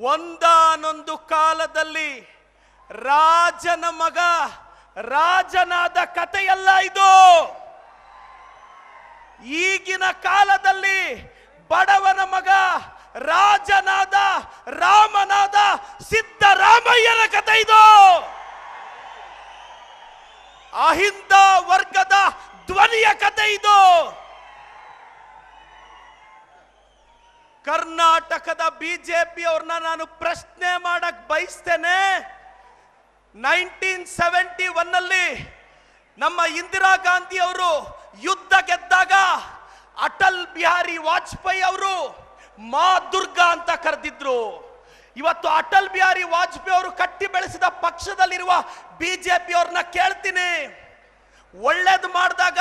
ಒಂದಾನೊಂದು ಕಾಲದಲ್ಲಿ ರಾಜನ ಮಗ, ರಾಜನಾದ ಕಥೆಯಲ್ಲ ಇದು. ಈಗಿನ ಕಾಲದಲ್ಲಿ ಬಡವನ ಮಗ, ರಾಜನಾದ, ರಾಮನಾದ ಸಿದ್ದರಾಮಯ್ಯನ ಕಥೆ ಇದು. ಅಹಿಂದ ವರ್ಗದ ಧ್ವನಿಯ ಕಥೆ ಇದು. ಕರ್ನಾಟಕದ ಬಿಜೆಪಿ ಅವ್ರನ್ನ ನಾನು ಪ್ರಶ್ನೆ ಮಾಡಕ್ ಬಯಸ್ತೇನೆ. ನೈನ್ಟೀನ್ ಸೆವೆಂಟಿ ಒನ್ ಅಲ್ಲಿ ನಮ್ಮ ಇಂದಿರಾ ಗಾಂಧಿ ಅವರು ಯುದ್ಧ ಗೆದ್ದಾಗ ಅಟಲ್ ಬಿಹಾರಿ ವಾಜಪೇಯಿ ಅವರು ಮಾ ದುರ್ಗಾ ಅಂತ ಕರೆದಿದ್ರು. ಇವತ್ತು ಅಟಲ್ ಬಿಹಾರಿ ವಾಜಪೇಯಿ ಅವರು ಕಟ್ಟಿ ಬೆಳೆಸಿದ ಪಕ್ಷದಲ್ಲಿರುವ ಬಿಜೆಪಿ ಅವ್ರನ್ನ ಕೇಳ್ತೀನಿ. ಒಳ್ಳೇದು ಮಾಡಿದಾಗ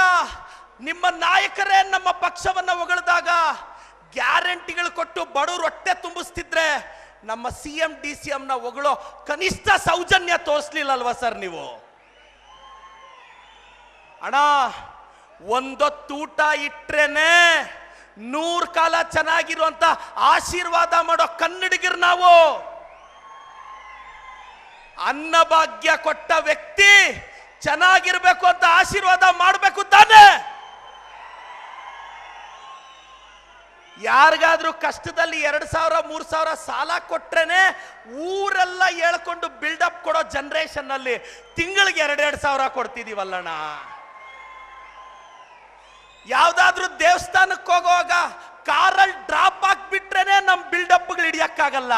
ನಿಮ್ಮ ನಾಯಕರೇ ನಮ್ಮ ಪಕ್ಷವನ್ನ ಹೊಗಳಿದಾಗ ಗ್ಯಾರಂಟಿಗಳು ಕೊಟ್ಟು ಬಡವರು ಹೊಟ್ಟೆ ತುಂಬಿಸ್ತಿದ್ರೆ ನಮ್ಮ ಸಿ ಎಂ, ಡಿ ಸಿ ಎಂನ ಹೊಗಳೋ ಕನಿಷ್ಠ ಸೌಜನ್ಯ ತೋರಿಸ್ಲಿಲ್ಲಲ್ವಾ ಸರ್ ನೀವು? ಅಣ್ಣ ಒಂದೊತ್ತೂಟ ಇಟ್ರೇನೆ ನೂರ್ ಕಾಲ ಚೆನ್ನಾಗಿರುವಂತ ಆಶೀರ್ವಾದ ಮಾಡೋ ಕನ್ನಡಿಗರು ನಾವು. ಅನ್ನಭಾಗ್ಯ ಕೊಟ್ಟ ವ್ಯಕ್ತಿ ಚೆನ್ನಾಗಿರ್ಬೇಕು ಅಂತ ಆಶೀರ್ವಾದ ಮಾಡಬೇಕು ತಾನೆ. ಯಾರಿಗಾದ್ರೂ ಕಷ್ಟದಲ್ಲಿ ಎರಡ್ ಸಾವಿರ, ಮೂರ್ ಸಾವಿರ ಸಾಲ ಕೊಟ್ರೇನೆ ಊರೆಲ್ಲ ಹೇಳ್ಕೊಂಡು ಬಿಲ್ಡಪ್ ಕೊಡೋ ಜನರೇಷನ್ ಅಲ್ಲಿ ತಿಂಗಳಿಗೆ ಎರಡೆರಡು ಸಾವಿರ ಕೊಡ್ತಿದ್ದೀವಲ್ಲಣ್ಣ ಯಾವ್ದಾದ್ರೂ ದೇವಸ್ಥಾನಕ್ಕೆ ಹೋಗುವಾಗ ಕಾರಲ್ಲಿ ಡ್ರಾಪ್ ಹಾಕ್ಬಿಟ್ರೇನೆ ನಮ್ಮ ಬಿಲ್ಡಪ್ಗಳು ಹಿಡಿಯಕ್ಕಾಗಲ್ಲ.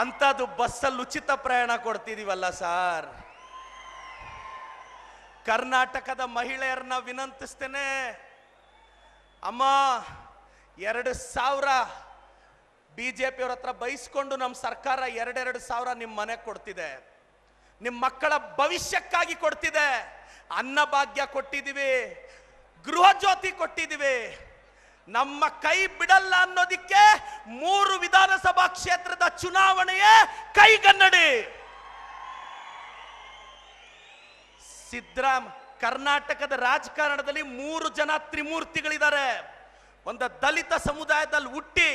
ಅಂಥದ್ದು ಬಸ್ಸಲ್ಲಿ ಉಚಿತ ಪ್ರಯಾಣ ಕೊಡ್ತಿದ್ದೀವಲ್ಲ ಸರ್ ಕರ್ನಾಟಕದ ಮಹಿಳೆಯರನ್ನ ವಿನಂತಿಸ್ತೇನೆ. ಅಮ್ಮ ಎರಡು ಸಾವಿರ ಬಿ ಬಿಜೆಪಿ ಅವ್ರ ಹತ್ರ ಬಯಸ್ಕೊಂಡು ನಮ್ಮ ಸರ್ಕಾರ ಎರಡೆರಡು ಸಾವಿರ ನಿಮ್ಮ ಮನೆ ಕೊಡ್ತಿದೆ. ನಿಮ್ಮ ಮಕ್ಕಳ ಭವಿಷ್ಯಕ್ಕಾಗಿ ಕೊಡ್ತಿದೆ. ಅನ್ನಭಾಗ್ಯ ಕೊಟ್ಟಿದ್ದೀವಿ ಗೃಹ ಜ್ಯೋತಿ ಕೊಟ್ಟಿದ್ದೀವಿ ನಮ್ಮ ಕೈ ಬಿಡಲ್ಲ ಅನ್ನೋದಕ್ಕೆ ಮೂರು ವಿಧಾನಸಭಾ ಕ್ಷೇತ್ರದ ಚುನಾವಣೆಯೇ ಕೈಗನ್ನಡಿ. ಸಿದ್ದರಾಮ್ ಕರ್ನಾಟಕದ ರಾಜಕಾರಣದಲ್ಲಿ ಮೂರು ಜನ ತ್ರಿಮೂರ್ತಿಗಳಿದ್ದಾರೆ. ಒಂದು ದಲಿತ ಸಮುದಾಯದಲ್ಲಿ ಹುಟ್ಟಿ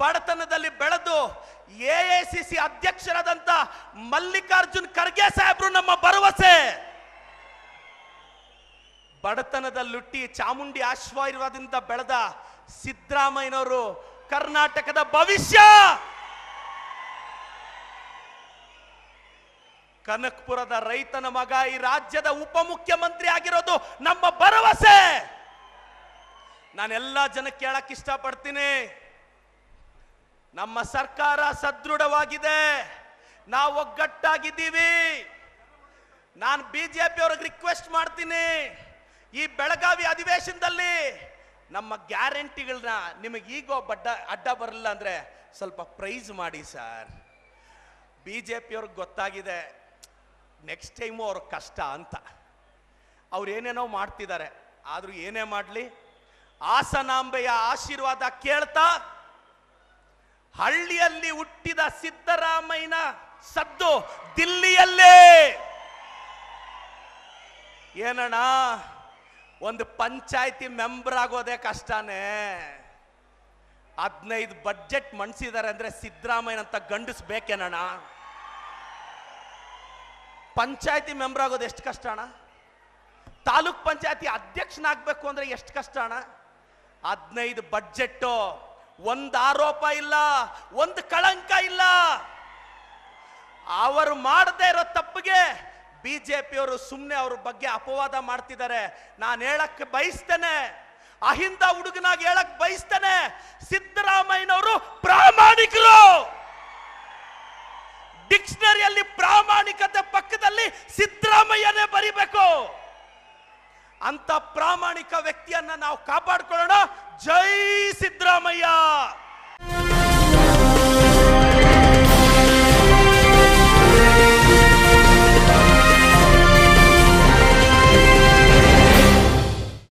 ಬಡತನದಲ್ಲಿ ಬೆಳೆದು ಎ ಸಿ ಸಿ ಅಧ್ಯಕ್ಷರಾದಂತ ಮಲ್ಲಿಕಾರ್ಜುನ್ ಖರ್ಗೆ ಸಾಹೇಬ್ರು ನಮ್ಮ ಭರವಸೆ. ಬಡತನದಲ್ಲಿ ಹುಟ್ಟಿ ಚಾಮುಂಡಿ ಆಶೀರ್ವಾದದಿಂದ ಬೆಳೆದ ಸಿದ್ದರಾಮಯ್ಯನವರು ಕರ್ನಾಟಕದ ಭವಿಷ್ಯ. ಕನಕ್ಪುರದ ರೈತನ ಮಗ ಈ ರಾಜ್ಯದ ಉಪಮುಖ್ಯಮಂತ್ರಿ ಆಗಿರೋದು ನಮ್ಮ ಭರವಸೆ. ನಾನೆಲ್ಲ ಜನಕ್ಕೆ ಕೇಳಕ್ಕೆ ಇಷ್ಟಪಡ್ತೀನಿ. ನಮ್ಮ ಸರ್ಕಾರ ಸದೃಢವಾಗಿದೆ. ನಾವು ಒಗ್ಗಟ್ಟಾಗಿದ್ದೀವಿ. ನಾನು ಬಿ ಜೆ ಪಿ ಅವ್ರಿಗೆ ರಿಕ್ವೆಸ್ಟ್ ಮಾಡ್ತೀನಿ. ಈ ಬೆಳಗಾವಿ ಅಧಿವೇಶನದಲ್ಲಿ ನಮ್ಮ ಗ್ಯಾರಂಟಿಗಳನ್ನ ನಿಮಗೆ ಈಗೋ ಬಡ್ಡ ಅಡ್ಡ ಬರಲಿಲ್ಲ ಅಂದರೆ ಸ್ವಲ್ಪ ಪ್ರೈಸ್ ಮಾಡಿ ಸರ್ ಬಿ ಜೆ ಅವ್ರಿಗೆ ಗೊತ್ತಾಗಿದೆ. ನೆಕ್ಸ್ಟ್ ಟೈಮು ಅವ್ರ ಕಷ್ಟ ಅಂತ. ಅವ್ರು ಏನೇನೋ ಮಾಡ್ತಿದ್ದಾರೆ. ಆದರೂ ಏನೇ ಮಾಡಲಿ ಹಾಸನಾಂಬೆಯ ಆಶೀರ್ವಾದ ಕೇಳ್ತಾ ಹಳ್ಳಿಯಲ್ಲಿ ಹುಟ್ಟಿದ ಸಿದ್ದರಾಮಯ್ಯನ ಸದ್ದು ದಿಲ್ಲಿಯಲ್ಲೇ. ಏನಣ್ಣ, ಒಂದು ಪಂಚಾಯತಿ ಮೆಂಬರ್ ಆಗೋದೇ ಕಷ್ಟನೇ. ಹದಿನೈದು ಬಜೆಟ್ ಮಣಿಸಿದ್ದಾರೆ ಅಂದ್ರೆ ಸಿದ್ದರಾಮಯ್ಯನಂತ ಅಂತ ಬೇಕೇನಣ್ಣ ಪಂಚಾಯತಿ ಮೆಂಬರ್ ಆಗೋದು ಎಷ್ಟು ಕಷ್ಟ ಅಣ್ಣ? ತಾಲೂಕ್ ಪಂಚಾಯತಿ ಅಧ್ಯಕ್ಷನಾಗಬೇಕು ಅಂದ್ರೆ ಎಷ್ಟು ಕಷ್ಟ ಅಣ್ಣ? ಹದಿನೈದು ಬಡ್ಜೆಟ್ಟು ಒಂದು ಆರೋಪ ಇಲ್ಲ, ಒಂದು ಕಳಂಕ ಇಲ್ಲ. ಅವರು ಮಾಡದೇ ಇರೋ ತಪ್ಪಿಗೆ ಬಿಜೆಪಿಯವರು ಸುಮ್ಮನೆ ಅವ್ರ ಬಗ್ಗೆ ಅಪವಾದ ಮಾಡ್ತಿದ್ದಾರೆ. ನಾನು ಹೇಳಕ್ಕೆ ಬಯಸ್ತೇನೆ. ಅಹಿಂದ ಹುಡುಗನಾಗಿ ಹೇಳಕ್ ಬಯಸ್ತೇನೆ. ಸಿದ್ದರಾಮಯ್ಯನವರು ಪ್ರಾಮಾಣಿಕರು. ಡಿಕ್ಷನರಿಯಲ್ಲಿ ಪ್ರಾಮಾಣಿಕತೆ ಪಕ್ಕದಲ್ಲಿ ಸಿದ್ದರಾಮಯ್ಯನೇ ಬರಿಬೇಕು. ಅಂತ ಪ್ರಾಮಾಣಿಕ ವ್ಯಕ್ತಿಯನ್ನ ನಾವು ಕಾಪಾಡ್ಕೊಳ್ಳೋಣ. ಜೈ ಸಿದ್ದರಾಮಯ್ಯ.